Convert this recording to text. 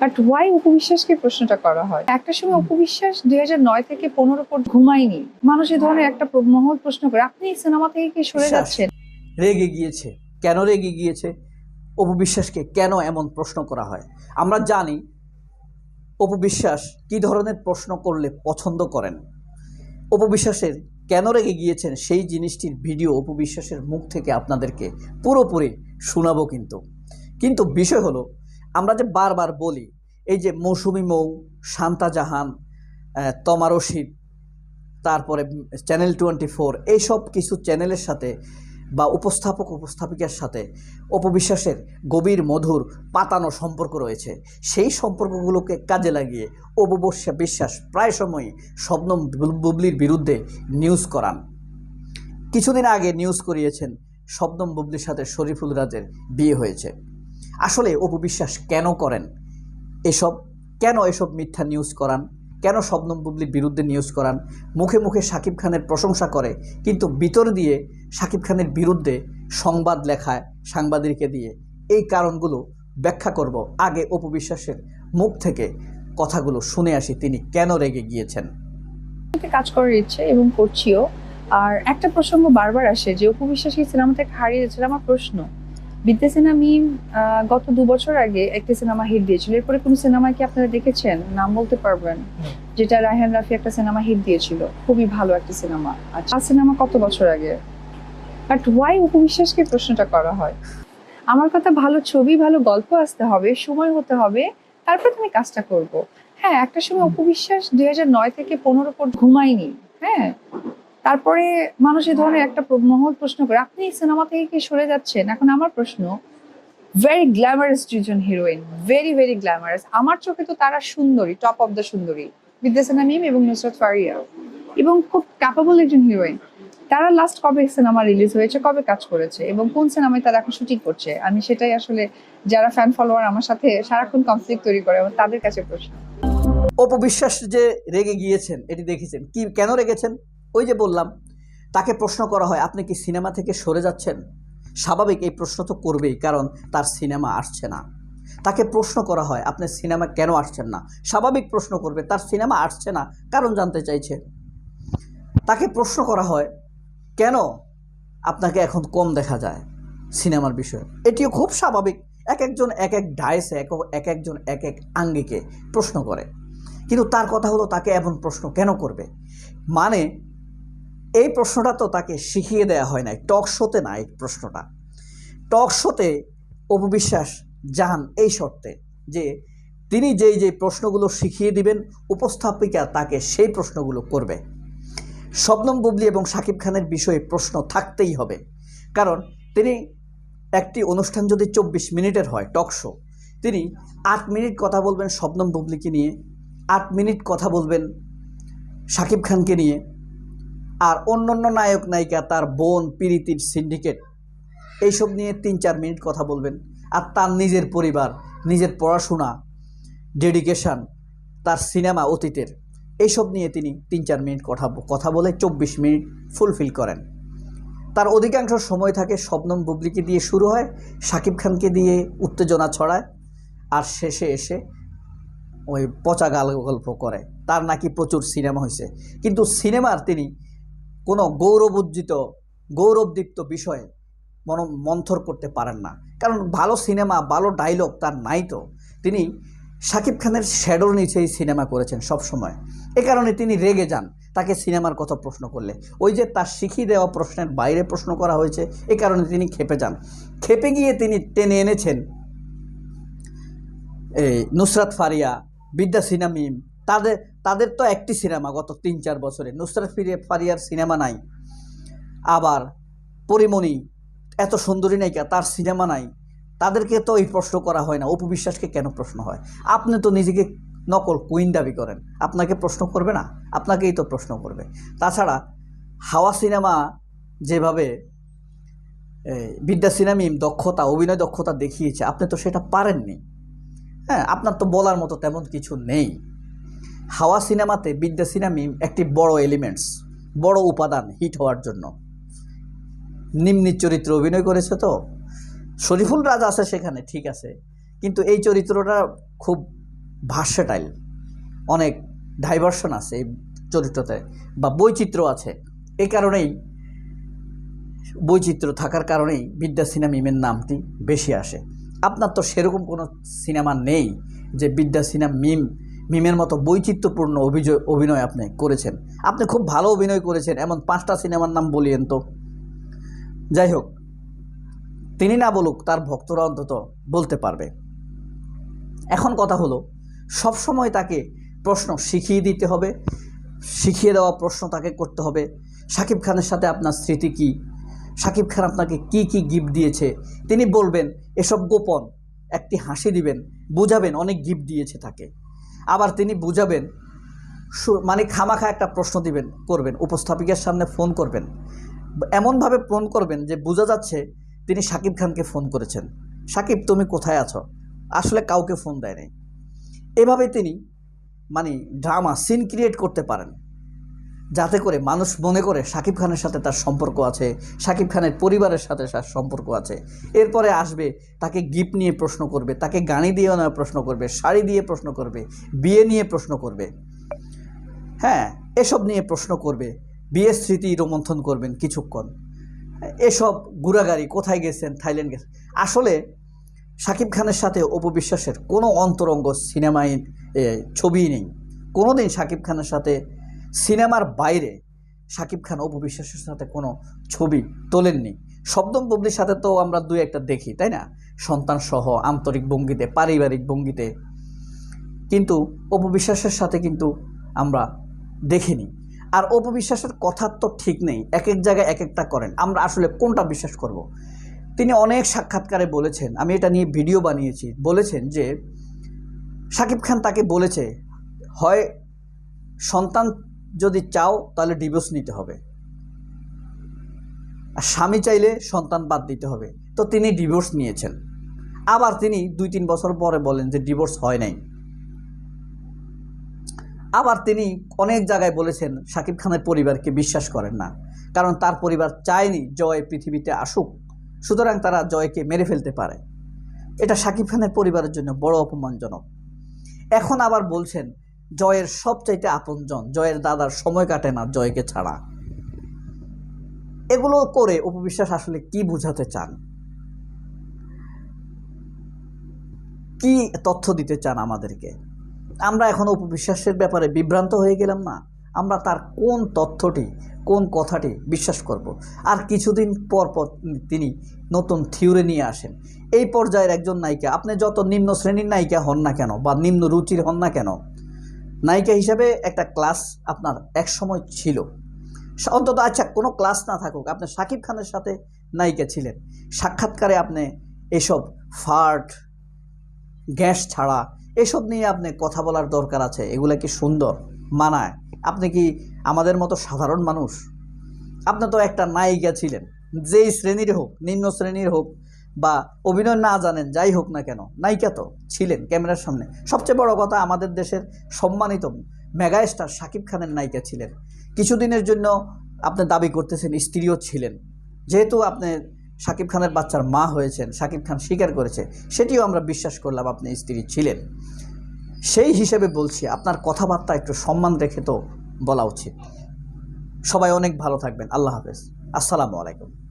But why উপবিশ্বাসকে প্রশ্নটা করা হয়? একটা সময় উপবিশ্বাস দুই নয় থেকে পনেরো পর ঘুমায়নি। মানুষ এই ধরনের একটা প্র- মহল প্রশ্ন করে। আপনি সিনেমা থেকে কি সরে যাচ্ছেন? রেগে গিয়েছে। কেন রেগে গিয়েছে? অপবিশ্বাসকে কেন এমন প্রশ্ন করা হয়? আমরা জানি অপবিশ্বাস কি ধরনের প্রশ্ন করলে পছন্দ করেন। অপবিশ্বাসের কেন রেগে গিয়েছেন সেই জিনিসটির ভিডিও অপবিশ্বাসের মুখ থেকে আপনাদেরকে পুরোপুরি শোনাবো কিন্তু। কিন্তু বিষয় হলো আমরা যে বারবার বলি, এই যে মৌসুমি মৌ, শান্তা জাহান তমা রশিদ, তারপরে চ্যানেল টোয়েন্টি ফোর, এইসব কিছু চ্যানেলের সাথে বা উপস্থাপক উপস্থাপিকার সাথে অপবিশ্বাসের গভীর, মধুর, পাতানো সম্পর্ক রয়েছে। সেই সম্পর্কগুলোকে কাজে লাগিয়ে অপবস্যা বিশ্বাস প্রায় সময়ই শবনম বুবলির বিরুদ্ধে নিউজ করান। কিছুদিন আগে নিউজ করিয়েছেন শবনম বুবলির সাথে শরীফুল রাজের বিয়ে হয়েছে। আসলে অপবিশ্বাস কেন করেন? এসব, কেন এসব মিথ্যা নিউজ করান? কেন শবনম বুবলির বিরুদ্ধে নিউজ করান? মুখে মুখে শাকিব খানের প্রশংসা করে, কিন্তু ভিতর দিয়ে শাকিব খানের বিরুদ্ধে সংবাদ লেখায় সাংবাদিককে দিয়ে। এই কারণগুলো ব্যাখ্যা করব। আগে অপবিশ্বাসের মুখ থেকে কথাগুলো শুনে আসি, তিনি কেন রেগে গিয়েছেন। কাজ করার ইচ্ছে এবং করছিও। আর একটা প্রসঙ্গ বারবার আসে যে উপবিশ্বাস কি সিনেমা থেকে হারিয়ে যাচ্ছিল আমার প্রশ্ন। বিদ্যাসিনা মিম আহ, গত দু বছর আগে একটা সিনেমা হিট দিয়েছিল। এরপরে কোন সিনেমা কি আপনারা দেখেছেন? নাম বলতে পারবেন। যেটা রায়হান রাফি একটা সিনেমা হিট দিয়েছিল। খুবই ভালো একটা সিনেমা। আচ্ছা সিনেমা কত বছর আগে? বাট ওয়াই উপবিশ্বাসকে প্রশ্নটা করা হয়? আমার কথা ভালো ছবি ভালো গল্প আসতে হবে সময় হতে হবে তারপর তুমি কাজটা করব। হ্যাঁ একটা সময় উপবিশ্বাস দুই নয় থেকে পনেরো পর ঘুমাইনি হ্যাঁ তারপরে মানুষ এই ধরনের একটা মহল প্রশ্ন করে, আপনি সিনেমা থেকে কি সরে যাচ্ছেন? এখন আমার প্রশ্ন ভেরি গ্ল্যামারাস দুজন হিরোইন ভেরি ভেরি গ্ল্যামারাস আমার চোখে তো তারা সুন্দরী টপ অফ দ্য সুন্দরী। বিদ্যাসেনা মিম এবং নুসরত ফারিয়া। এবং খুব ক্যাপাবল একজন হিরোইন তারা লাস্ট কবে সিনেমা রিলিজ হয়েছে, কবে কাজ করেছে, এবং কোন সিনেমায় তারা এখন শুটিং করছে? আমি সেটাই আসলে, যারা ফ্যান ফলোয়ার আমার সাথে সারাক্ষণ কনফ্লিক্ট তৈরি করে এবং তাদের কাছে প্রশ্ন। অপবিশ্বাস যে রেগে গিয়েছেন, এটি দেখেছেন। কি, কেন রেগেছেন? ওই যে বললাম, তাকে প্রশ্ন করা হয়, আপনি কি সিনেমা থেকে সরে যাচ্ছেন? স্বাভাবিক এই প্রশ্ন তো করবেই, কারণ তার সিনেমা আসছে না। তাকে প্রশ্ন করা হয়, আপনি সিনেমা কেন আসছেন না? স্বাভাবিক প্রশ্ন করবে, তার সিনেমা আসছে না, কারণ জানতে চাইছে। তাকে প্রশ্ন করা হয়, কেন আপনাকে এখন কম দেখা যায় সিনেমার বিষয়ে? এটিও খুব স্বাভাবিক, এক একজন এক এক ডায়েসে এক এক একজন এক এক আঙ্গিকে প্রশ্ন করে। কিন্তু তার কথা হলো, তাকে এমন প্রশ্ন কেন করবে? মানে এই প্রশ্নটা তো তাকে শিখিয়ে দেওয়া হয় নাই, টক শোতে না এই প্রশ্নটা। টক শোতে অপবিশ্বাস যান এই শর্তে যে তিনি যেই যে প্রশ্নগুলো শিখিয়ে দিবেন, উপস্থাপিকা তাকে সেই প্রশ্নগুলো করবে। শবনম বুবলি এবং শাকিব খানের বিষয়ে প্রশ্ন থাকতেই হবে। কারণ তিনি একটি অনুষ্ঠান যদি চব্বিশ মিনিটের হয়, টক শো, তিনি আট মিনিট কথা বলবেন শবনম বুবলিকে নিয়ে, আট মিনিট কথা বলবেন শাকিব খানকে নিয়ে আর অন্য অন্য নায়ক, নায়িকা, তার বোন, পিরিতির সিন্ডিকেট এইসব নিয়ে তিন চার মিনিট কথা বলবেন। আর তার নিজের পরিবার, নিজের পড়াশোনা ডেডিকেশান তার সিনেমা অতীতের, এইসব নিয়ে তিনি তিন চার মিনিট কথা কথা বলে চব্বিশ মিনিট ফুলফিল করেন। তার অধিকাংশ সময় থাকে শবনম বুবলিকে দিয়ে শুরু হয়, শাকিব খানকে দিয়ে উত্তেজনা ছড়ায়, আর শেষে এসে ওই পচা গাল গল্প করে। তার নাকি প্রচুর সিনেমা হয়েছে। কিন্তু সিনেমার তিনি কোনো গৌরবোজ্জিত, গৌরবদীপ্ত বিষয়ে মন, মন্থর করতে পারেন না। কারণ ভালো সিনেমা, ভালো ডায়লগ তার নাই তো। তিনি শাকিব খানের শ্যাডোর নিচেই সিনেমা করেছেন সব সময় এ কারণে তিনি রেগে যান তাকে সিনেমার কথা প্রশ্ন করলে। ওই যে তার শিখিয়ে দেওয়া প্রশ্নের বাইরে প্রশ্ন করা হয়েছে, এ কারণে তিনি খেপে যান। খেপে গিয়ে তিনি টেনে এনেছেন এই নুসরাত ফারিয়া, বিদ্যা সিনামিম তাদের তাদের তো একটি সিনেমা গত তিন চার বছরে। নুসরাত ফিরে ফারিয়ার সিনেমা নাই। আবার পরিমণি এত সুন্দরী নায়িকা, তার সিনেমা নাই। তাদেরকে তো এই প্রশ্ন করা হয় না। অপু বিশ্বাসকে কেন প্রশ্ন হয়? আপনি তো নিজেকে নকল কুইন দাবি করেন। আপনাকে প্রশ্ন করবে না? আপনাকেই তো প্রশ্ন করবে। তাছাড়া হাওয়া সিনেমা যেভাবে বিদ্যা সিনামিম দক্ষতা, অভিনয় দক্ষতা দেখিয়েছে, আপনি তো সেটা পারেননি। হ্যাঁ আপনার তো বলার মতো তেমন কিছু নেই। হাওয়া সিনেমাতে বিদ্যা সিনামিম একটি বড় এলিমেন্টস, বড় উপাদান হিট হওয়ার জন্য। নিম্নি চরিত্রে অভিনয় করেছে তো? শরীফুল রাজ আছে সেখানে, ঠিক আছে। কিন্তু এই চরিত্রটা খুব ভার্সেটাইল অনেক ডাইভার্সন আছে এই চরিত্রতে বা বৈচিত্র্য আছে। এই কারণেই বৈচিত্র্য থাকার কারণেই বিদ্যা সিনেমা মিমের নামটি বেশি আসে। আপনার তো সেরকম কোনো সিনেমা নেই যে বিদ্যা সিনেমা মিম মিমের মতো বৈচিত্র্যপূর্ণ অভিযোগ অভিনয় আপনি করেছেন। আপনি খুব ভালো অভিনয় করেছেন, এমন পাঁচটা সিনেমার নাম বলিয়েন তো। যাই হোক, তিনি না বলুক, তার ভক্তরা অন্তত বলতে পারবে। এখন কথা হলো সব সময় তাকে প্রশ্ন শিখিয়ে দিতে হবে, শিখিয়ে দেওয়া প্রশ্ন তাকে করতে হবে। শাকিব খানের সাথে আপনার স্মৃতি কী? শাকিব খান আপনাকে কি কি গিফট দিয়েছে? তিনি বলবেন, এসব গোপন। একটি হাসি দিবেন, বুঝাবেন, অনেক গিফট দিয়েছে তাকে। আবার তিনি বুঝাবেন মানে খামাখা একটা প্রশ্ন দিবেন, করবেন, উপস্থাপিকার সামনে ফোন করবেন। এমনভাবে ফোন করবেন যে বোঝা যাচ্ছে তিনি সাকিব খানকে ফোন করেছেন। সাকিব, তুমি কোথায় আছো? আসলে কাউকে ফোন দেয়নি। এভাবে তিনি মানে ড্রামা সিন ক্রিয়েট করতে পারেন। যাতে করে মানুষ মনে করে শাকিব খানের সাথে তার সম্পর্ক আছে শাকিব খানের পরিবারের সাথে তার সম্পর্ক আছে। এরপরে আসবে তাকে গিফট নিয়ে প্রশ্ন করবে তাকে গাড়ি দিয়ে নেওয়া প্রশ্ন করবে শাড়ি দিয়ে প্রশ্ন করবে বিয়ে নিয়ে প্রশ্ন করবে। হ্যাঁ এসব নিয়ে প্রশ্ন করবে বিয়ের স্মৃতি রোমন্থন করবেন কিছুক্ষণ। এসব গুড়াগাড়ি কোথায় গেছেন? থাইল্যান্ড গেছেন আসলে শাকিব খানের সাথে অপবিশ্বাসের কোনো অন্তরঙ্গ সিনেমায় এ, ছবি নেই। কোনো দিন শাকিব খানের সাথে সিনেমার বাইরে শাকিব খান অপবিশ্বাসের সাথে কোনো ছবি তোলেননি। শব্দম বুবলির সাথে তো আমরা দুই একটা দেখি, তাই না? সন্তান সহ আন্তরিক ভঙ্গিতে, পারিবারিক ভঙ্গিতে। কিন্তু অপবিশ্বাসের সাথে কিন্তু আমরা দেখিনি। আর অপবিশ্বাসের কথার তো ঠিক নেই, এক এক জায়গায় এক একটা করেন। আমরা আসলে কোনটা বিশ্বাস করব। তিনি অনেক সাক্ষাৎকারে বলেছেন, আমি এটা নিয়ে ভিডিও বানিয়েছি, বলেছেন যে শাকিব খান তাকে বলেছে, হয় সন্তান যদি চাও, তাহলে ডিভোর্স নিতে হবে। আর স্বামী চাইলে সন্তান বাদ দিতে হবে। তো তিনি ডিভোর্স নিয়েছেন। আবার তিনি দুই তিন বছর পরে বলেন যে ডিভোর্স হয় নাই। আবার তিনি অনেক জায়গায় বলেছেন, শাকিব খানের পরিবারকে বিশ্বাস করেন না। কারণ তার পরিবার চায়নি জয় পৃথিবীতে আসুক। সুতরাং তারা জয়কে মেরে ফেলতে পারে। এটা শাকিব খানের পরিবারের জন্য বড় অপমানজনক। এখন আবার বলছেন জয়ের সবচাইতে আপনজন, জয়ের দাদার সময় কাটে না জয়কে ছাড়া। এগুলো করে উপবিশ্বাস আসলে কি বোঝাতে চান? কি তথ্য দিতে চান আমাদেরকে? আমরা এখন উপবিশ্বাসের ব্যাপারে বিভ্রান্ত হয়ে গেলাম না। আমরা তার কোন তথ্যটি, কোন কথাটি বিশ্বাস করব। আর কিছুদিন পর পর তিনি নতুন থিওরি নিয়ে আসেন। এই পর্যায়ের একজন নায়িকা, আপনি যত নিম্ন শ্রেণির নায়িকা হন না কেন বা নিম্ন রুচির হন না কেন নায়িকা হিসাবে একটা ক্লাস আপনার এক সময় ছিল। অন্তত আচ্ছা কোনো ক্লাস না থাকুক, আপনি শাকিব খানের সাথে নায়িকা ছিলেন। সাক্ষাৎকারে আপনি এসব ফার্ট, গ্যাস ছাড়া, এসব নিয়ে আপনি কথা বলার দরকার আছে, এগুলো কি সুন্দর? মানায়। আপনি কি আমাদের মতো সাধারণ মানুষ? আপনি তো একটা নায়িকা ছিলেন, যেই শ্রেণির হোক, নিম্ন শ্রেণির হোক বা অভিনয় না জানেন, যাই হোক না কেন, নায়িকা তো ছিলেন ক্যামেরার সামনে। সবচেয়ে বড় কথা আমাদের দেশের সম্মানিত মেগা স্টার শাকিব খানের নায়িকা ছিলেন। কিছুদিনের জন্য আপনি দাবি করতেছেন স্ত্রীও ছিলেন। যেহেতু আপনি শাকিব খানের বাচ্চার মা হয়েছেন, শাকিব খান স্বীকার করেছে, সেটিও আমরা বিশ্বাস করলাম আপনি স্ত্রী ছিলেন। সেই হিসেবে বলছি, আপনার কথাবার্তা একটু সম্মান রেখে তো বলা উচিত। সবাই অনেক ভালো থাকবেন। আল্লাহ হাফেজ। আসসালামু আলাইকুম।